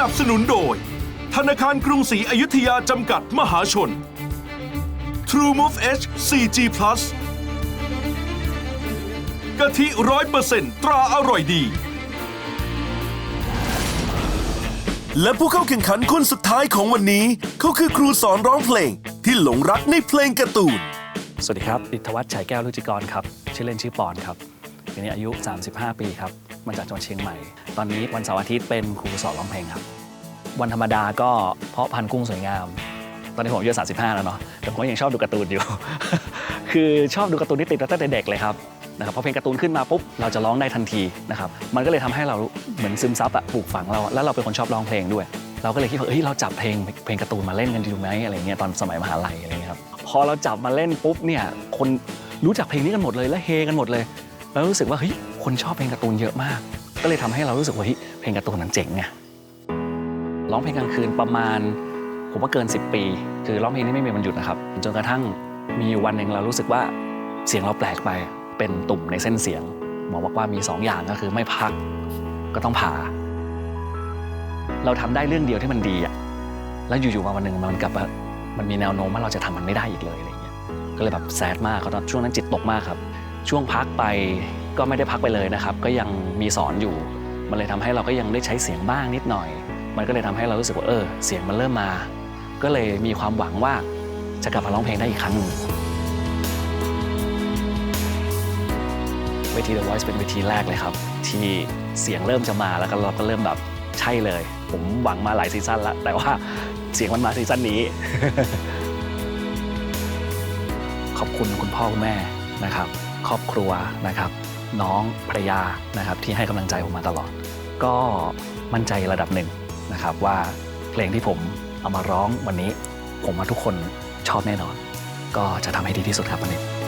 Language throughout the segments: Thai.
นับสนุนโดย ธนาคารกรุงศรีอยุธยาจำกัดมหาชน True Move H 4G Plus กะทิร้อยเปอร์เซ็นต์ตราอร่อยดี และผู้เข้าแข่งขันคนสุดท้ายของวันนี้ เขาคือครูสอนร้องเพลงที่หลงรักในเพลงการ์ตูน สวัสดีครับดิทวัฒน์ฉายแก้วรุจิกรครับ ชื่อเล่นชื่อปอนครับปีนี้อายุ 35 ปีครับ มาจากจังหวัดเชียงใหม่ ตอนนี้วันเสาร์อาทิตย์เป็นครูสอนร้องเพลงครับ วันธรรมดาก็เพาะพันธุ์กุ้งสวยงาม ตอนนี้ผมอายุ35 แล้วเนาะ แต่ผมก็ยังชอบดูการ์ตูนอยู่ คือชอบดูการ์ตูนที่ติดตั้งแต่เด็กเลยครับนะครับพอเพลงการ์ตูนขึ้นมาปุ๊บเราจะร้องได้ทันทีนะครับมันก็เลยทำให้เราเหมือนซึมซับอะปลูกฝังเราแล้วเราเป็นคนชอบร้องเพลงด้วย เราก็เลยคิดว่าเฮ้ยเราจับเพลงเพลงการ์ตูนมาเล่นกันดีไหมอะไรเงี้ยตอนสมัยมหาลัยอะไรเงี้ยครับพอเราจับมาเล่นปุ๊บเนี่ยคนรู้จักเพลงนี้กันหมดเลยและเฮกันหมดเลย แล้วรู้สึกว่าเฮ้ย คนชอบเพลงการ์ตูนเยอะมาก ก็เลยทำให้เรารู้สึกว่าเพลงการ์ตูนนั้นเจ๋งไงร้องเพลงกลางคืนประมาณผมว่าเกิน 10 ปี คือร้องเพลงนี้ไม่มีวันหยุดนะครับ จนกระทั่งมีวันหนึ่งเรารู้สึกว่าเสียงเราแปลกไปเป็นตุ่มในเส้นเสียงหมอบอกว่ามี 2 อย่างก็คือไม่พักก็ต้องผ่า เราทำได้เรื่องเดียวที่มันดีอะแล้วอยู่ๆมาวันหนึ่งมันกลับมันมีแนวโน้มว่าเราจะทำมันไม่ได้อีกเลยอะไรเงี้ยก็เลยแบบแซดมากตอนช่วงนั้นจิตตกมากครับ ช่วงพักไป ก็ไม่ได้พักไปเลยนะครับ ก็ยังมีสอนอยู่ มันเลยทำให้เราก็ยังได้ใช้เสียงบ้างนิดหน่อย มันก็เลยทำให้เรารู้สึกว่าเออ เสียงมันเริ่มมา ก็เลยมีความหวังว่าจะกลับมาร้องเพลงได้อีกครั้งหนึ่งเวที The Voice เป็นเวทีแรกเลยครับ ที่เสียงเริ่มจะมาแล้วก็เราก็เริ่มแบบใช่เลย ผมหวังมาหลายซีซั่นแล้ว แต่ว่าเสียงมันมาซีซั่นนี้ ขอบคุณคุณพ่อคุณแม่นะครับ ครอบครัวนะครับ น้องภรรยานะครับที่ให้กำลังใจผมมาตลอด ก็มั่นใจระดับหนึ่งนะครับว่าเพลงที่ผมเอามาร้องวันนี้ ผมว่าทุกคนชอบแน่นอน ก็จะทำให้ดีที่สุดครับวันนี้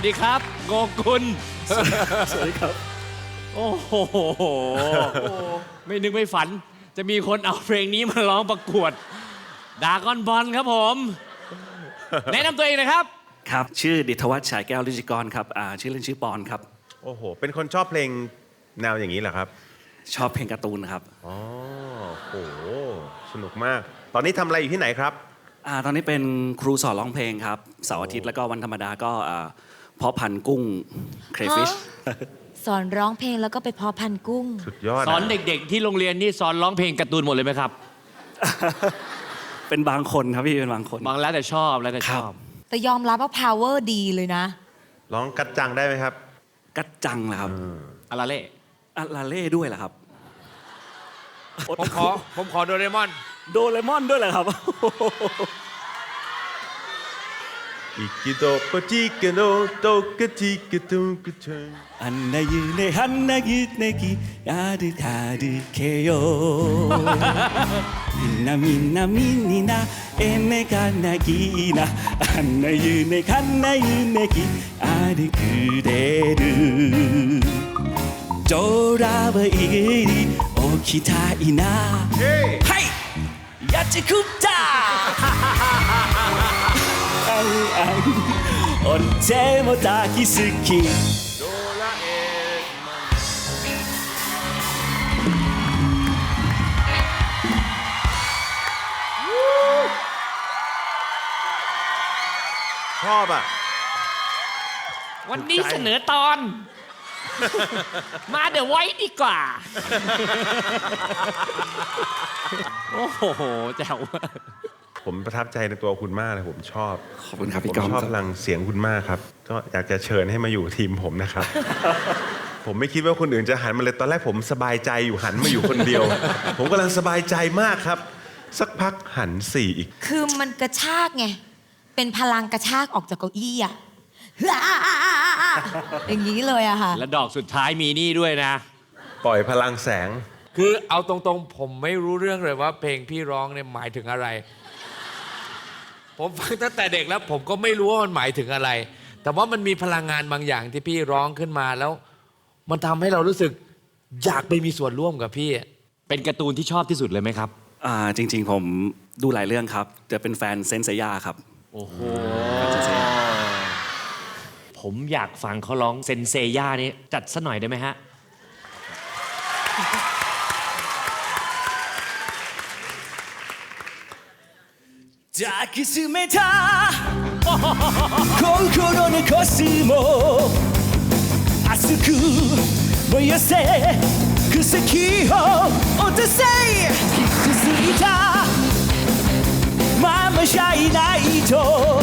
วัสดีครับ โกกุลสวัสดีครับ โอ้โห ไม่นึกไม่ฝัน จะมีคนเอาเพลงนี้มาร้องประกวดดากอนบอลครับผม แนะนำตัวเองหนะครับ ครับ ชื่อดิทวัฒน์ฉายแก้วรุจิกรครับอ่าชื่อเล่นชื่อปอนครับ โอ้โห เป็นคนชอบเพลงแนวอย่างนี้เหรอครับ ชอบเพลงการ์ตูนครับ อ๋อโอ้โห สนุกมาก ตอนนี้ทำอะไรอยู่ที่ไหนครับ อ่าตอนนี้เป็นครูสอนร้องเพลงครับเสาร์อาทิตย์แล้วก็วันธรรมดาก็อ่า เพาะพันธุ์กุ้งเครฟิช ฮะ สอนร้องเพลงแล้วก็ไปเพาะพันธุ์กุ้ง สุดยอดะสอนเด็กๆ ที่โรงเรียนนี่สอนร้องเพลงการ์ตูนหมดเลยไหมครับ เป็นบางคนครับพี่เป็นบางคน บางแล้วแต่ชอบแล้วแต่ชอบแต่ยอมรับว่า power ดีเลยนะ ร้องกัดจังได้ไหมครับ กัดจังเหรอครับอาราเล่อะลาเล่ด้วยเหรอครับผมขอผมขอโดเรมอน โดเรมอนด้วยเหรอครับ Anne yine hanna gitne ki yarı tarı keyo Minna minna minina ene kana gina Anne yine kanna yine ki yarı kureru ドラはイギリ起きたいな、hey! はいやってくったんあんおっちも抱き好き ชอบอ่ะ วันนี้เสนอตอน มาเดี๋ยวไว้ดีกว่า โอ้โหแจ๋ว ผมประทับใจในตัวคุณมากเลยผมชอบขอบคุณครับผพี่มก้องชอบครับพลังเสียงคุณมากครับ ก็อยากจะเชิญให้มาอยู่ทีมผมนะครับ ผมไม่คิดว่าคนอื่นจะหันมาเลยตอนแรกผมสบายใจอยู่หันมาอยู่คนเดียว ผมกำลังสบายใจมากครับ สักพักหันสี่อีก คือมันกระชากไง เป็นพลังกระชากออกจากเก้าอี้อะอย่างนี้เลยอะค่ะ และดอกสุดท้ายมีนี่ด้วยนะ ปล่อยพลังแสง คือเอาตรงๆ ผมไม่รู้เรื่องเลยว่าเพลงพี่ร้องเนี่ยหมายถึงอะไร ผมฟังตั้งแต่เด็กแล้วผมก็ไม่รู้ว่ามันหมายถึงอะไร แต่ว่ามันมีพลังงานบางอย่างที่พี่ร้องขึ้นมาแล้ว มันทำให้เรารู้สึกอยากไปมีส่วนร่วมกับพี่ เป็นการ์ตูนที่ชอบที่สุดเลยไหมครับ อ่าจริงๆผมดูหลายเรื่องครับ จะเป็นแฟนเซนเซย่าครับ โอ้โหเซนเซย่าผมอยากฟังเขาร้องเซนเซย่านี่จัดซะหน่อยได้ไหมฮะ 抱きしめた。心のコスモ熱く燃やせ草木を落とせ。傷ついたままじゃいないと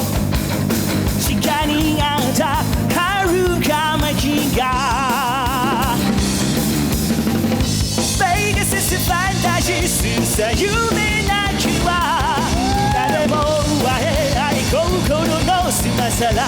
地下にあった遥か巻が。ベイガススファンタジスさ夢 será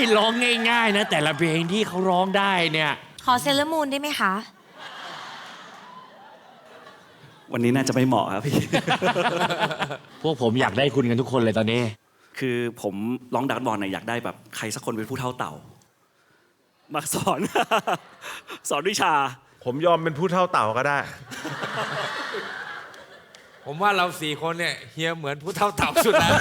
ไม่ได้ร้องง่าย ๆ นะ แต่ละเพลงที่เขาร้องได้เนี่ย ขอเซเลอร์มูนได้ไหมคะ วันนี้น่าจะไม่เหมาะครับพี่ พวกผมอยากได้คุณกันทุกคนเลยตอนนี้ คือผมร้องดักบอลเนี่ยอยากได้แบบใครสักคนเป็นผู้เท่าเต่า มาสอน สอนวิชา ผมยอมเป็นผู้เท่าเต่าก็ได้ ผมว่าเราสี่คนเนี่ยเฮียเหมือนผู้เท่าเต่าสุดแล้ว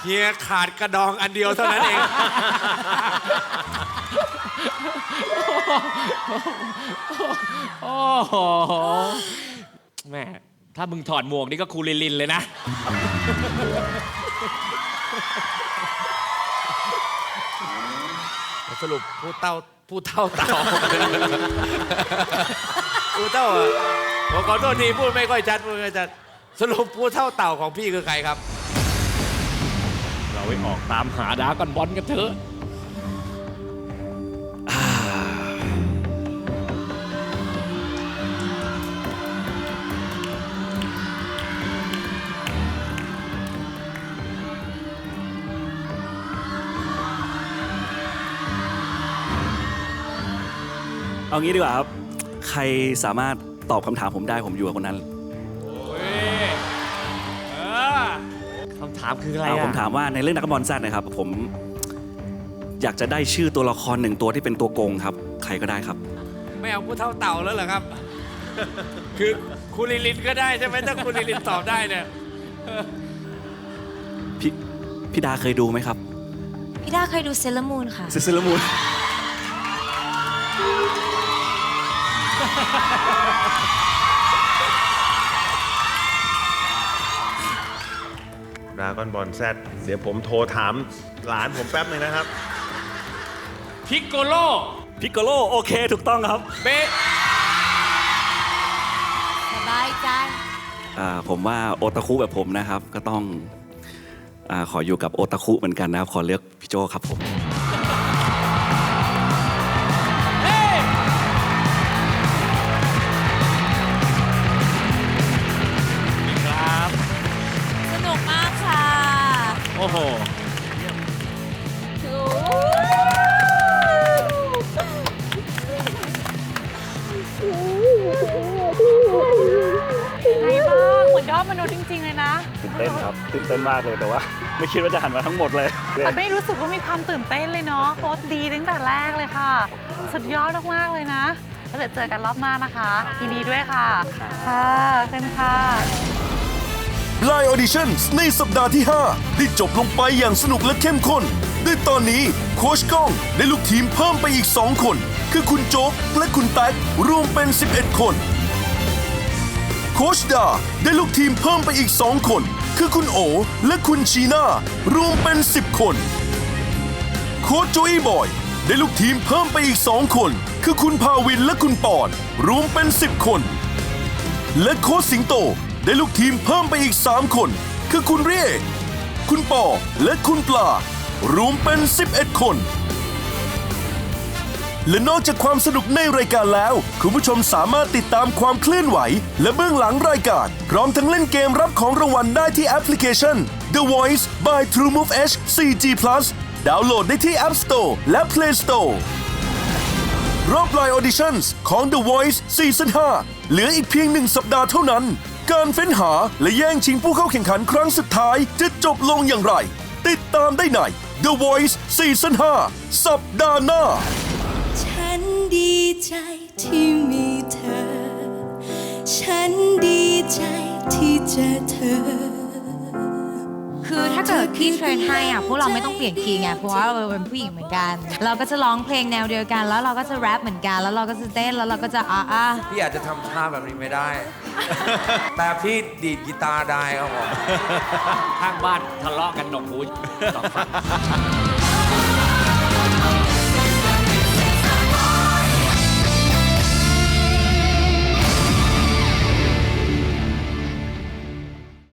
เฮียขาดกระดองอันเดียวเท่านั้นเอง โอ้โหแม่ถ้ามึงถอดหมวกนี่ก็คูลินลินเลยนะ สรุปผู้เต้าผู้เท่าเต่าผู้เท่าอผมขอโทษทีพูดไม่ค่อยชัดพูดไม่ค่อยชัดสรุปผู้เท่าเต่าของพี่คือใครครับ เราไปออกตามหาดรากันบอลกันเถอะ เอางี้ดีกว่าครับ ใครสามารถตอบคำถามผมได้ผมอยู่กับคนนั้นคำถามคืออะไรเอาผมถามว่าในเรื่องนักบอลแซดนะครับ ผม อยากจะได้ชื่อตัวละครหนึ่งตัวที่เป็นตัวโกงครับ ใครก็ได้ครับ ไม่เอาผู้เท่าเต่าแล้วเหรอครับ คือคุณลิลินก็ได้ใช่ไหมถ้าคุณลิลินตอบได้เนี่ย พี่พี่ดาเคยดูไหมครับพี่ดาเคยดูเซเลมูนค่ะเซเลมูน ดราก้อนบอลแซดเดี๋ยวผมโทรถามหลานผมแป๊บหนึ่งนะครับ พิกโกโลพิกโกโลโอเคถูกต้องครับเบ๊ะสบายใจ อ่าผมว่าโอตาคุแบบผมนะครับ ก็ต้องอาขออยู่กับโอตาคุเหมือนกันนะครับ ขอเลือกพี่โจครับผม อ้โห ไงบ้างเหมือนยอดมนุษย์จริง ๆ เลยนะตื่นเต้นครับตื่นเต้นมากเลยแต่ว่า ไม่คิดว่าจะหันมาทั้งหมดเลย แต่ไม่รู้สึกว่ามีความตื่นเต้นเลยเนาะโค้ชดีตั้งแต่แรกเลยค่ะ สุดยอดมากๆเลยนะแล้วเดี๋ยวเจอกันรอบหน้านะคะยินดีด้วยค่ะ ค่ะเป็นค่ะ Line Auditions ในสัปดาห์ที่ 5 ได้จบลงไปอย่างสนุกและเข้มข้นด้วยตอนนี้โค้ชก้องได้ลูกทีมเพิ่มไปอีก 2 คน คือคุณโจ๊กและคุณแท็กรวมเป็น 11 คน โค้ชดาได้ลูกทีมเพิ่มไปอีก 2 คน คือคุณโอและคุณชีน่ารวมเป็น 10 คน โค้ชโจอีบอยได้ลูกทีมเพิ่มไปอีก 2 คน คือคุณพาวินและคุณปอนรวมเป็น 10 คน และโค้ชสิงโต ได้ลูกทีมเพิ่มไปอีก 3 คน คือคุณเรียก คุณปอและคุณปลา รวมเป็น 11 คน และนอกจากความสนุกในรายการแล้ว คุณผู้ชมสามารถติดตามความเคลื่อนไหว และเบื้องหลังรายการ พร้อมทั้งเล่นเกมรับของรางวัลได้ที่แอปพลิเคชัน The Voice by TrueMove H 4G Plus ดาวน์โหลดได้ที่ App Store และ Play Store รอบไลน์ออดิชั่นของ The Voice ซีซั่น5เหลืออีกเพียงหนึ่งสัปดาห์เท่านั้น การเฟ้นหาและแย่งชิงผู้เข้าแข่งขันครั้งสุดท้ายจะจบลงอย่างไร ติดตามได้ใน The Voice ซีซั่น5สัปดาห์หน้า ฉันดีใจที่มีเธอ ฉันดีใจที่เจอเธอ คือถ้าเกิดพี่เทรนให้อะพวกเราไม่ต้องเปลี่ยนคีย์ไงเพราะว่าเราเป็นผู้หญิงเหมือนกัน เราก็จะร้องเพลงแนวเดียวกัน แล้วเราก็จะแรปเหมือนกัน แล้วเราก็จะเต้นแล้วเราก็จะอ่าอ่าพี่อาจจะทำท่าแบบนี้ไม่ได้แต่พี่ดีดกีตาร์ได้ครับผม ข้างบ้านทะเลาะกันหนกหูสองฝั่ง